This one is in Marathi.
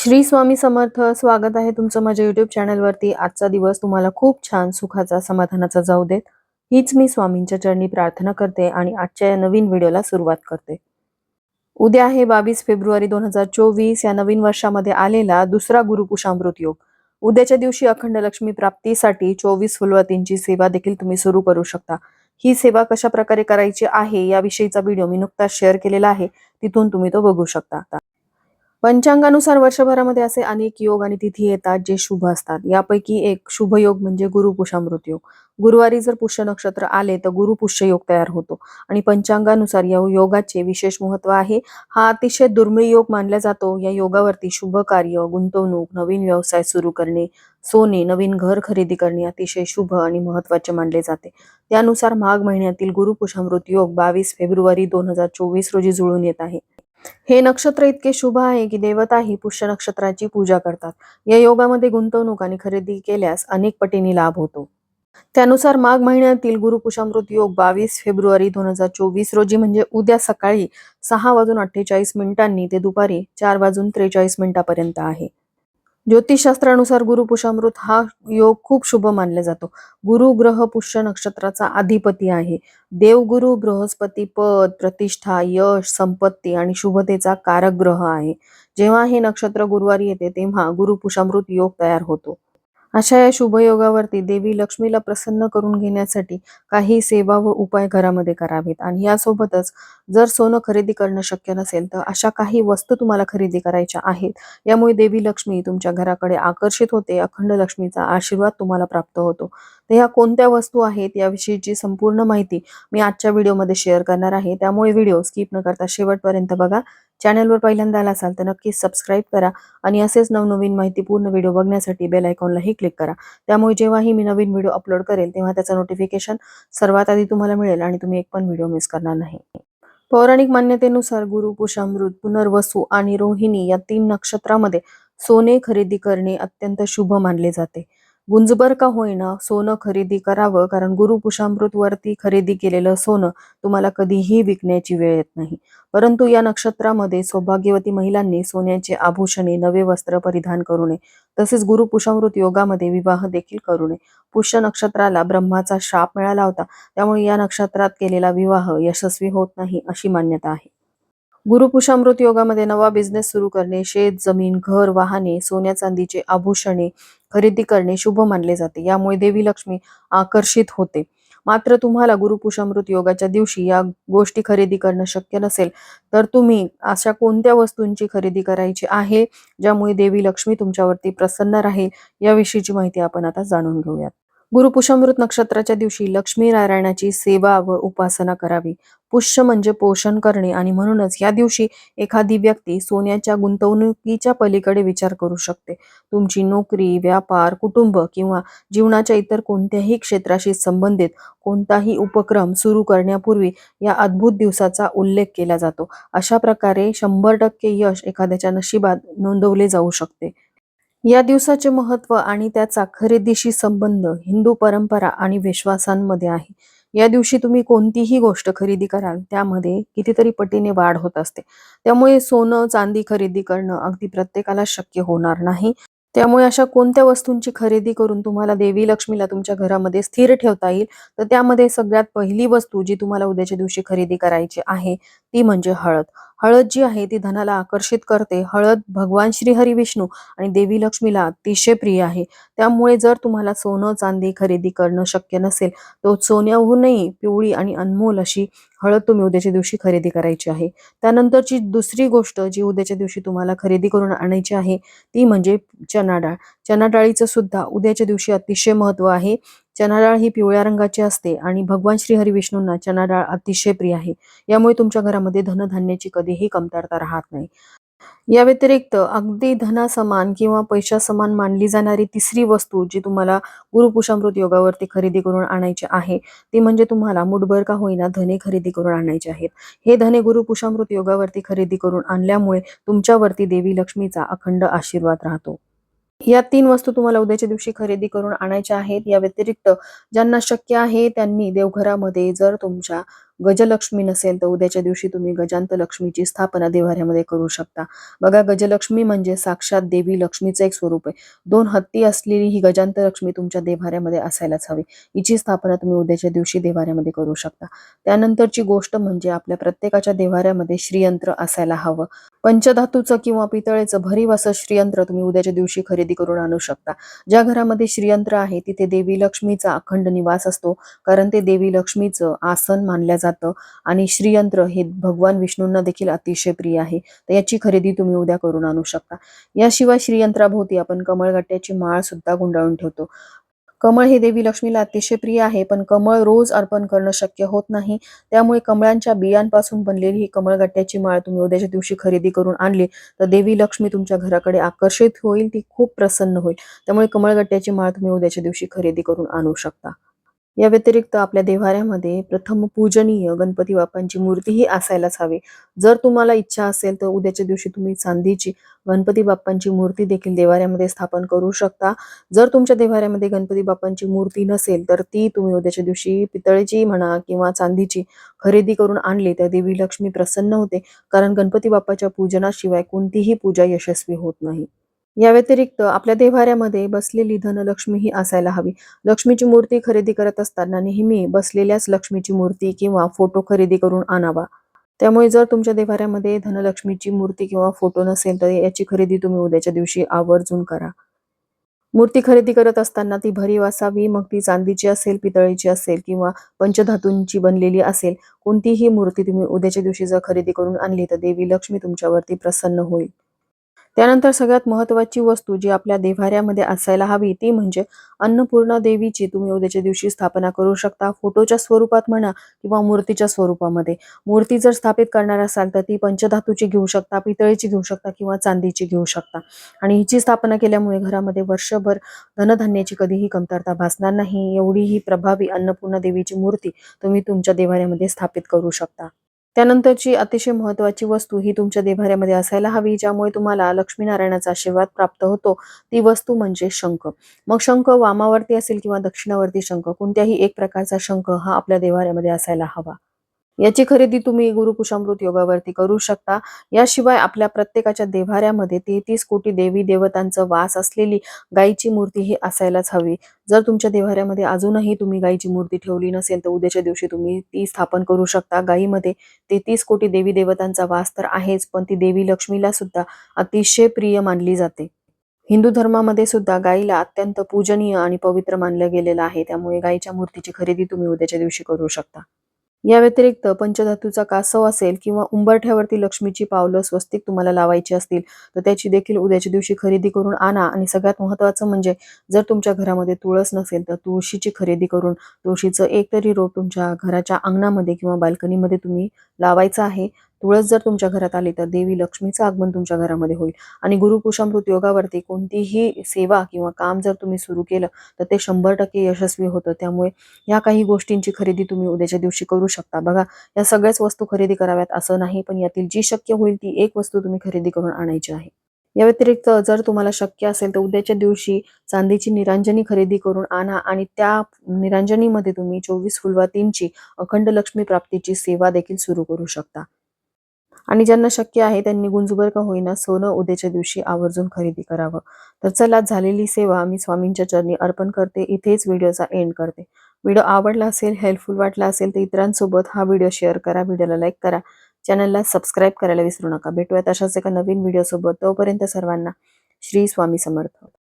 श्री स्वामी समर्थ स्वागत आहे तुमचं माझ्या युट्यूब चॅनलवरती आजचा दिवस तुम्हाला खूप छान सुखाचा समाधानाचा जाऊ देत. हीच मी स्वामींच्या चरणी प्रार्थना करते आणि आजच्या या नवीन व्हिडिओला सुरुवात करते. उद्या आहे बावीस फेब्रुवारी दोन हजार चोवीस. या नवीन वर्षामध्ये आलेला दुसरा गुरुपुषामृत योग. उद्याच्या दिवशी अखंड लक्ष्मी प्राप्तीसाठी चोवीस फुलवतींची सेवा देखील तुम्ही सुरू करू शकता. ही सेवा कशा प्रकारे करायची आहे याविषयीचा व्हिडिओ मी नुकताच शेअर केलेला आहे. तिथून तुम्ही तो बघू शकता पंचांगानुसार वर्षभरामध्ये असे अनेक योग आणि तिथी येतात जे शुभ असतात. यापैकी एक शुभ योग म्हणजे गुरुपुषामृत योग. गुरुवारी जर पुष्य नक्षत्र आले तर गुरुपुष्य योग तयार होतो. आणि पंचांगानुसार या योगाचे विशेष महत्त्व आहे. हा अतिशय दुर्मिळ योग मानला जातो. या योगावरती शुभ कार्य गुंतवणूक नवीन व्यवसाय सुरू करणे सोने नवीन घर खरेदी करणे अतिशय शुभ आणि महत्त्वाचे मानले जाते. त्यानुसार माघ महिन्यातील गुरुपुषामृत योग बावीस फेब्रुवारी दोन हजार चोवीस रोजी जुळून येत आहे. हे नक्षत्र इतके शुभ आहे की देवता ही पुष्य नक्षत्राची पूजा करतात. या योगामध्ये गुंतवणूक आणि खरेदी केल्यास अनेक पटीने लाभ होतो. त्यानुसार माघ महिन्यातील गुरुपुषामृत योग बावीस फेब्रुवारी दोन हजार चोवीस रोजी म्हणजे उद्या सकाळी सहा वाजून अठ्ठेचाळीस मिनिटांनी ते दुपारी चार वाजून त्रेचाळीस मिनिटापर्यंत आहे. ज्योतिषशास्त्रानुसार गुरुपुषामृत हा योग खूप शुभ मानला जातो. गुरु ग्रह पुष्य नक्षत्राचा अधिपती आहे. देवगुरु बृहस्पती पद प्रतिष्ठा यश संपत्ती आणि शुभतेचा कारक ग्रह आहे. जेव्हा हे नक्षत्र गुरुवारी येते तेव्हा गुरुपुषामृत योग तयार होतो. अशा या शुभयोगावरती देवी लक्ष्मीला प्रसन्न करून घेण्यासाठी काही सेवा व उपाय घरामध्ये करावेत. आणि यासोबतच जर सोनं खरेदी करणं शक्य नसेल तर अशा काही वस्तू तुम्हाला खरेदी करायच्या आहेत. यामुळे देवी लक्ष्मी तुमच्या घराकडे आकर्षित होते. अखंड लक्ष्मीचा आशीर्वाद तुम्हाला प्राप्त होतो. तर ह्या कोणत्या वस्तू आहेत याविषयीची संपूर्ण माहिती मी आजच्या व्हिडिओमध्ये शेअर करणार आहे त्यामुळे व्हिडिओ स्किप न करता शेवटपर्यंत बघा. चॅनलवर पहिल्यांदा आला असाल तर नक्कीच सबस्क्राईब करा आणि असेच नवनवीन माहिती पूर्ण व्हिडिओ बघण्यासाठी बेल आयकॉनलाही क्लिक करा. त्यामुळे जेव्हाही मी नवीन व्हिडिओ अपलोड करेल तेव्हा त्याचं नोटिफिकेशन सर्वात आधी तुम्हाला मिळेल आणि तुम्ही एक पण व्हिडिओ मिस करणार नाही. पौराणिक मान्यतेनुसार गुरु पुषामृत पुनर्वसू आणि रोहिणी या तीन नक्षत्रामध्ये सोने खरेदी करणे अत्यंत शुभ मानले जाते. गुंजबर का होईना सोनं खरेदी करावं कारण गुरु पुषामृत वरती खरेदी केलेलं सोनं तुम्हाला कधीही विकण्याची वेळ येत नाही. परंतु या नक्षत्रामध्ये सौभाग्यवती महिलांनी सोन्याचे आभूषणे नवे वस्त्र परिधान करू नये. तसेच गुरु पुषामृत योगामध्ये विवाह देखील करू नये. पुष्य नक्षत्राला ब्रह्माचा शाप मिळाला होता त्यामुळे या नक्षत्रात केलेला विवाह यशस्वी होत नाही अशी मान्यता आहे. गुरुपुषामृत योगामध्ये नवा बिझनेस सुरू करणे शेत जमीन घर वाहने सोन्या चांदीचे आभूषणे खरेदी करणे शुभ मानले जाते. यामुळे देवी लक्ष्मी आकर्षित होते. मात्र तुम्हाला गुरुपुषामृत योगाच्या दिवशी या गोष्टी खरेदी करणं शक्य नसेल तर तुम्ही अशा कोणत्या वस्तूंची खरेदी करायची आहे ज्यामुळे देवी लक्ष्मी तुमच्यावरती प्रसन्न राहील याविषयीची माहिती आपण आता जाणून घेऊयात. गुरुपुषामृत नक्षत्राच्या दिवशी लक्ष्मी नारायणाची सेवा व उपासना करावी. पुष्य म्हणजे पोषण करणे आणि म्हणूनच या दिवशी एखादी व्यक्ती सोन्याच्या गुंतवणुकीच्या पलीकडे विचार करू शकते. तुमची नोकरी व्यापार कुटुंब किंवा जीवनाच्या इतर कोणत्याही क्षेत्राशी संबंधित कोणताही उपक्रम सुरू करण्यापूर्वी या अद्भुत दिवसाचा उल्लेख केला जातो. अशा प्रकारे शंभर टक्के यश एखाद्याच्या नशिबात नोंदवले जाऊ शकते. या दिवसाचे महत्त्व आणि त्याचा खरेदीशी संबंध हिंदू परंपरा आणि विश्वासांमध्ये आहे. या दिवशी तुम्ही कोणतीही गोष्ट खरेदी कराल त्यामध्ये कितीतरी पटीने वाढ होत असते. त्यामुळे सोनं चांदी खरेदी करणं अगदी प्रत्येकाला शक्य होणार नाही. त्यामुळे अशा कोणत्या वस्तूंची खरेदी करून तुम्हाला देवी लक्ष्मीला तुमच्या घरामध्ये स्थिर ठेवता येईल तर त्यामध्ये सगळ्यात पहिली वस्तू जी तुम्हाला उद्याच्या दिवशी खरेदी करायची आहे ती म्हणजे हळद. हळद जी आहे ती धनाला आकर्षित करते. हळद भगवान श्री हरी विष्णू आणि देवी लक्ष्मीला अतिशय प्रिय आहे. त्यामुळे जर तुम्हाला सोनं चांदी खरेदी करणं शक्य नसेल तर सोन्याहूनही पिवळी आणि अनमोल अशी हळद तुम्ही उद्याच्या दिवशी खरेदी करायची आहे. त्यानंतरची दुसरी गोष्ट जी उद्याच्या दिवशी तुम्हाला खरेदी करून आणायची आहे ती म्हणजे चना डाळ. चना डाळीचं सुद्धा उद्याच्या दिवशी अतिशय महत्त्व आहे. चना डाळ ही पिवळ्या रंगाची असते आणि भगवान श्री हरी विष्णूंना चना डाळ अतिशय प्रिय आहे. यामुळे तुमच्या घरामध्ये धनधान्याची कधीही कमतरता राहत नाही. या व्यतिरिक्त अगदी धनासमान किंवा पैशासमान मानली जाणारी तिसरी वस्तू जी तुम्हाला गुरुपुषामृत योगावरती खरेदी करून आणायची आहे ती म्हणजे तुम्हाला मुठभर का होईना धने खरेदी करून आणायचे आहेत. हे धने गुरुपुषामृत योगावरती खरेदी करून आणल्यामुळे तुमच्यावरती देवी लक्ष्मीचा अखंड आशीर्वाद राहतो. या तीन वस्तू तुम्हाला उद्याच्या दिवशी खरेदी करून आणायच्या आहेत. या व्यतिरिक्त ज्यांना शक्य आहे त्यांनी देवघरामध्ये जर तुमच्या गजलक्ष्मी नसेल तर उद्याच्या दिवशी तुम्ही गजांत लक्ष्मीची स्थापना देवाऱ्यामध्ये करू शकता. बघा गजलक्ष्मी म्हणजे साक्षात देवी लक्ष्मीचं एक स्वरूप आहे. दोन हत्ती असलेली ही गजांत लक्ष्मी तुमच्या देवाऱ्यामध्ये असायलाच हवी. हिची स्थापना तुम्ही उद्याच्या दिवशी देवाऱ्यामध्ये करू शकता. त्यानंतरची गोष्ट म्हणजे आपल्या प्रत्येकाच्या देवाऱ्यामध्ये श्रीयंत्र असायला हवं. पंचधातूचं किंवा पितळेचं भरीव असं श्रीयंत्र तुम्ही उद्याच्या दिवशी खरेदी करून आणू शकता. ज्या घरामध्ये श्रीयंत्र आहे तिथे देवी लक्ष्मीचा अखंड निवास असतो. कारण ते देवी लक्ष्मीचं आसन मानल्या जातं आणि श्रीयंत्र हे भगवान विष्णूंना देखील अतिशय प्रिय आहे. तर याची खरेदी तुम्ही उद्या करून आणू शकता. याशिवाय श्रीयंत्राभोवती आपण कमळगट्ट्याची माळ सुद्धा गुंडाळून ठेवतो. कमळ हे देवी लक्ष्मीला अतिशय प्रिय आहे पण कमळ रोज अर्पण करणं शक्य होत नाही. त्यामुळे कमळांच्या बियांपासून बनलेली ही कमळगट्ट्याची माळ तुम्ही उद्याच्या दिवशी खरेदी करून आणली तर देवी लक्ष्मी तुमच्या घराकडे आकर्षित होईल ती खूप प्रसन्न होईल. त्यामुळे कमळगट्ट्याची माळ तुम्ही उद्याच्या दिवशी खरेदी करून आणू शकता. या व्यतिरिक्त आपल्या देवाऱ्यामध्ये प्रथम पूजनीय गणपती बाप्पांची मूर्तीही असायलाच हवी. जर तुम्हाला इच्छा असेल तर उद्याच्या दिवशी तुम्ही चांदीची गणपती बाप्पांची मूर्ती देखील देवाऱ्यामध्ये स्थापन करू शकता. जर तुमच्या देवाऱ्यामध्ये गणपती बाप्पांची मूर्ती नसेल तर ती तुम्ही उद्याच्या दिवशी पितळेची म्हणा किंवा चांदीची खरेदी करून आणली तर देवी लक्ष्मी प्रसन्न होते. कारण गणपती बाप्पाच्या पूजनाशिवाय कोणतीही पूजा यशस्वी होत नाही. या व्यतिरिक्त आपल्या देवाऱ्यामध्ये बसलेली धनलक्ष्मी ही असायला हवी. लक्ष्मीची मूर्ती खरेदी करत असताना नेहमी बसलेल्याच लक्ष्मीची मूर्ती किंवा फोटो खरेदी करून आणावा. त्यामुळे जर तुमच्या देवाऱ्यामध्ये धनलक्ष्मीची मूर्ती किंवा फोटो नसेल तर याची खरेदी तुम्ही उद्याच्या दिवशी आवर्जून करा. मूर्ती खरेदी करत असताना ती भरीव असावी मग ती चांदीची असेल पितळीची असेल किंवा पंचधातूंची बनलेली असेल कोणतीही मूर्ती तुम्ही उद्याच्या दिवशी जर खरेदी करून आणली तर देवी लक्ष्मी तुमच्यावरती प्रसन्न होईल. त्यानंतर सगळ्यात महत्वाची वस्तू जी आपल्या देव्हाऱ्यामध्ये असायला हवी ती म्हणजे अन्नपूर्णा देवीची तुम्ही उद्याच्या दिवशी स्थापना करू शकता. फोटोच्या स्वरूपात म्हणा किंवा मूर्तीच्या स्वरूपामध्ये. मूर्ती जर स्थापित करणार असाल तर ती पंचधातूची घेऊ शकता पितळेची घेऊ शकता किंवा चांदीची घेऊ शकता. आणि हिची स्थापना केल्यामुळे घरामध्ये वर्षभर धनधान्याची कधीही कमतरता भासणार नाही. एवढी ही प्रभावी अन्नपूर्णा देवीची मूर्ती तुम्ही तुमच्या देव्हाऱ्यामध्ये स्थापित करू शकता. त्यानंतरची अतिशय महत्वाची वस्तू ही तुमच्या देभाऱ्यामध्ये असायला हवी ज्यामुळे तुम्हाला लक्ष्मीनारायणाचा आशीर्वाद प्राप्त होतो. ती वस्तू म्हणजे शंख. मग शंख वामावरती असेल किंवा दक्षिणावरती शंख कोणत्याही एक प्रकारचा शंख हा आपल्या देभाऱ्यामध्ये असायला हवा. याची खरेदी तुम्ही गुरुकुशामृत योगावरती करू शकता. याशिवाय आपल्या प्रत्येकाच्या देव्हाऱ्यामध्ये तेहतीस कोटी देवी देवतांचा वास असलेली गायीची मूर्ती ही असायलाच हवी. जर तुमच्या देव्हाऱ्यामध्ये अजूनही तुम्ही गायीची मूर्ती ठेवली नसेल तर उद्याच्या दिवशी तुम्ही ती स्थापन करू शकता. गायीमध्ये तेहतीस कोटी देवी देवतांचा वास तर आहेच पण ती देवी लक्ष्मीला सुद्धा अतिशय प्रिय मानली जाते. हिंदू धर्मामध्ये सुद्धा गायीला अत्यंत पूजनीय आणि पवित्र मानलं गेलेलं आहे. त्यामुळे गायीच्या मूर्तीची खरेदी तुम्ही उद्याच्या दिवशी करू शकता. या व्यतिरिक्त पंचधातूचा कासव असेल किंवा उंबरठ्यावरती लक्ष्मीची पावलं स्वस्तिक तुम्हाला लावायची असतील तर त्याची देखील उद्याच्या दिवशी खरेदी करून आणा. आणि सगळ्यात महत्त्वाचं म्हणजे जर तुमच्या घरामध्ये तुळस नसेल तर तुळशीची खरेदी करून तुळशीचं एक तरी रोप तुमच्या घराच्या अंगणामध्ये किंवा बाल्कनीमध्ये तुम्ही लावायचं आहे. तुळस जर तुमच्या घरात आली तर देवी लक्ष्मीचं आगमन तुमच्या घरामध्ये होईल. आणि गुरुपुषामृत योगावरती कोणतीही सेवा किंवा काम जर तुम्ही सुरू केलं तर ते शंभर टक्के यशस्वी होतं. त्यामुळे या काही गोष्टींची खरेदी तुम्ही उद्याच्या दिवशी करू शकता. बघा या सगळ्याच वस्तू खरेदी कराव्यात असं नाही पण यातील जी शक्य होईल ती एक वस्तू तुम्ही खरेदी करून आणायची आहे. या व्यतिरिक्त जर तुम्हाला शक्य असेल तर उद्याच्या दिवशी चांदीची निरांजनी खरेदी करून आणा आणि त्या निरांजनीमध्ये तुम्ही चोवीस फुलवातींची अखंड लक्ष्मी प्राप्तीची सेवा देखील सुरू करू शकता. आणि ज्यांना शक्य आहे त्यांनी गुंजुबर का होईना सोनं उद्याच्या दिवशी आवर्जून खरेदी करावं. तर चला झालेली सेवा मी स्वामींच्या चरणी अर्पण करते. इथेच व्हिडिओचा एंड करते. व्हिडिओ आवडला असेल हेल्पफुल वाटला असेल तर इतरांसोबत हा व्हिडिओ शेअर करा व्हिडिओला लाईक करा. चॅनलला सबस्क्राईब करायला विसरू नका. भेटूयात अशाच एका नवीन व्हिडिओसोबत. तोपर्यंत सर्वांना श्री स्वामी समर्थ.